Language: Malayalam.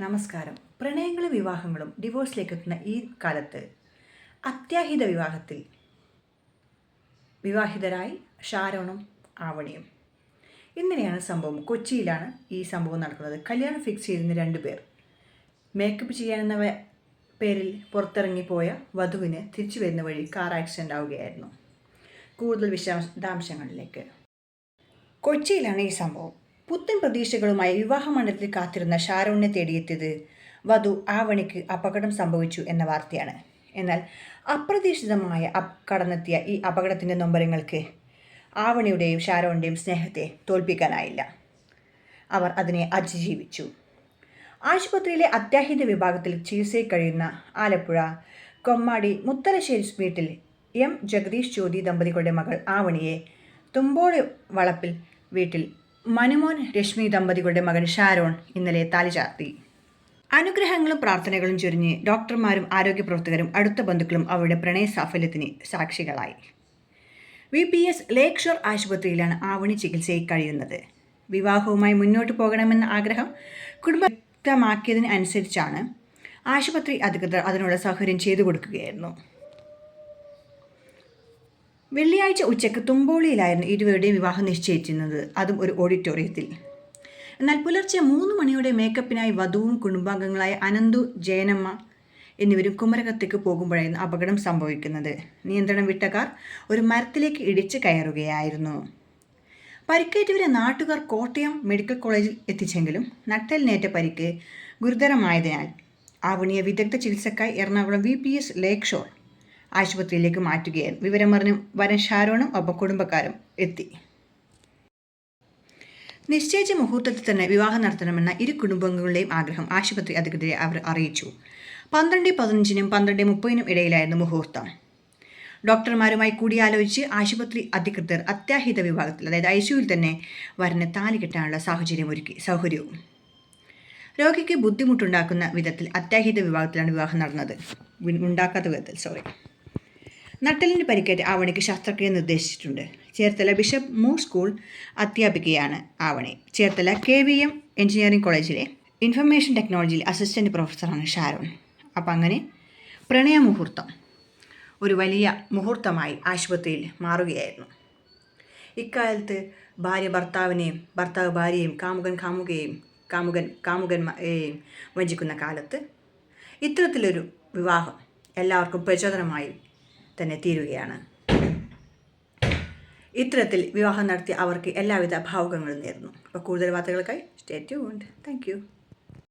നമസ്കാരം. പ്രണയങ്ങളും വിവാഹങ്ങളും ഡിവോഴ്സിലേക്ക് എത്തുന്ന ഈ കാലത്ത് അത്യാഹിത വിവാഹത്തിൽ വിവാഹിതരായി ഷാരോണും ആവണിയും. ഇങ്ങനെയാണ് സംഭവം. കൊച്ചിയിലാണ് ഈ സംഭവം നടക്കുന്നത്. കല്യാണം ഫിക്സ് ചെയ്തിരുന്ന രണ്ടുപേർ മേക്കപ്പ് ചെയ്യാനെന്ന പേരിൽ പുറത്തിറങ്ങിപ്പോയ വധുവിന് തിരിച്ചു വരുന്ന വഴി കാർ ആക്സിഡന്റ് ആവുകയായിരുന്നു. കൂടുതൽ വിശദാംശങ്ങളിലേക്ക്. കൊച്ചിയിലാണ് ഈ സംഭവം. പുത്തൻ പ്രതീക്ഷകളുമായി വിവാഹമണ്ഡലത്തിൽ കാത്തിരുന്ന ഷാരോണിനെ തേടിയെത്തിയത് വധു ആവണിക്ക് അപകടം സംഭവിച്ചു എന്ന വാർത്തയാണ്. എന്നാൽ അപ്രതീക്ഷിതമായ അപ് കടന്നെത്തിയ ഈ അപകടത്തിന്റെ നൊമ്പരങ്ങൾക്ക് ആവണിയുടെയും ഷാരോണിന്റെയും സ്നേഹത്തെ തോൽപ്പിക്കാനായില്ല. അവർ അതിനെ അതിജീവിച്ചു. ആശുപത്രിയിലെ അത്യാഹിത വിഭാഗത്തിൽ ചികിത്സയിൽ കഴിയുന്ന ആലപ്പുഴ കൊമ്മാടി മുത്തലശ്ശേരി വീട്ടിൽ എം. ജഗദീഷ് ജ്യോതി ദമ്പതികളുടെ മകൾ ആവണിയെ തുമ്പോളി വളപ്പിൽ വീട്ടിൽ മനുമോൻ രശ്മി ദമ്പതികളുടെ മകൻ ഷാരോൺ ഇന്നലെ താലി ചാർത്തി. അനുഗ്രഹങ്ങളും പ്രാർത്ഥനകളും ചൊരിഞ്ഞ് ഡോക്ടർമാരും ആരോഗ്യ പ്രവർത്തകരും അടുത്ത ബന്ധുക്കളും അവരുടെ പ്രണയ സാഫല്യത്തിന് സാക്ഷികളായി. V P S lakeshore ആശുപത്രിയിലാണ് ആവണി ചികിത്സയിൽ കഴിയുന്നത്. വിവാഹവുമായി മുന്നോട്ട് പോകണമെന്ന ആഗ്രഹം കുടുംബം വ്യക്തമാക്കിയതിനനുസരിച്ചാണ് ആശുപത്രി അധികൃതർ അതിനുള്ള സൗകര്യം ചെയ്തു കൊടുക്കുകയായിരുന്നു. വെള്ളിയാഴ്ച ഉച്ചയ്ക്ക് തുമ്പോളിയിലായിരുന്നു ഇരുവരുടെയും വിവാഹം നിശ്ചയിച്ചിരുന്നത്. അതും ഒരു ഓഡിറ്റോറിയത്തിൽ. എന്നാൽ പുലർച്ചെ മൂന്ന് മണിയോടെ മേക്കപ്പിനായി വധുവും കുടുംബാംഗങ്ങളായ അനന്തു ജയനമ്മ എന്നിവരും കുമരകത്തേക്ക് പോകുമ്പോഴായിരുന്നു അപകടം സംഭവിക്കുന്നത്. നിയന്ത്രണം വിട്ട കാർ ഒരു മരത്തിലേക്ക് ഇടിച്ച് കയറുകയായിരുന്നു. പരിക്കേറ്റവരെ നാട്ടുകാർ കോട്ടയം മെഡിക്കൽ കോളേജിൽ എത്തിച്ചെങ്കിലും നട്ടലിനേറ്റ പരിക്ക് ഗുരുതരമായതിനാൽ ആവണിയ വിദഗ്ധ ചികിത്സക്കായി Ernakulam V P S lakeshore ആശുപത്രിയിലേക്ക് മാറ്റുകയായിരുന്നു. വിവരമറിഞ്ഞ് വരൻ ഷാരോണും ഒപ്പം കുടുംബക്കാരും എത്തി. നിശ്ചയിച്ച മുഹൂർത്തത്തിൽ തന്നെ വിവാഹം നടത്തണമെന്ന ഇരു കുടുംബങ്ങളുടെയും ആഗ്രഹം ആശുപത്രി അധികൃതരെ അവർ അറിയിച്ചു. പന്ത്രണ്ട് പതിനഞ്ചിനും പന്ത്രണ്ട് മുപ്പതിനും ഇടയിലായിരുന്നു മുഹൂർത്തം. ഡോക്ടർമാരുമായി കൂടിയാലോചിച്ച് ആശുപത്രി അധികൃതർ അത്യാഹിത വിഭാഗത്തിൽ അതായത് ഐ സിയുയിൽ തന്നെ വരന് താലി കെട്ടാനുള്ള സാഹചര്യം ഒരുക്കി സൗകര്യവും. രോഗിക്ക് ബുദ്ധിമുട്ടുണ്ടാക്കുന്ന വിധത്തിൽ അത്യാഹിത വിഭാഗത്തിലാണ് വിവാഹം നടന്നത്. ഉണ്ടാക്കാത്ത വിധത്തിൽ സോറി നട്ടലിന് പരിക്കേറ്റ് ആവണിക്ക് ശസ്ത്രക്രിയ നിർദ്ദേശിച്ചിട്ടുണ്ട്. ചേർത്തല ബിഷപ്പ് മൂ school അധ്യാപികയാണ് Avani. Cherthala K V M engineering കോളേജിലെ ഇൻഫർമേഷൻ ടെക്നോളജിയിൽ അസിസ്റ്റന്റ് പ്രൊഫസറാണ് ഷാരോൺ. അപ്പം അങ്ങനെ പ്രണയ മുഹൂർത്തം ഒരു വലിയ മുഹൂർത്തമായി ആശുപത്രിയിൽ മാറുകയായിരുന്നു. ഇക്കാലത്ത് ഭാര്യ ഭർത്താവിനെയും ഭർത്താവ് ഭാര്യയെയും കാമുകൻ കാമുകയെയും കാമുകൻ കാമുകന്മാരെയും വഞ്ചിക്കുന്ന കാലത്ത് ഇത്തരത്തിലൊരു വിവാഹം എല്ലാവർക്കും പ്രചോദനമായി തന്നെ തീരുകയാണ്. ഇത്തരത്തിൽ വിവാഹം നടത്തി അവർക്ക് എല്ലാവിധ ഭാവുകങ്ങളും നേരുന്നു. അപ്പോൾ കൂടുതൽ വാർത്തകൾക്കായി സ്റ്റേ ട്യൂൺഡ് താങ്ക്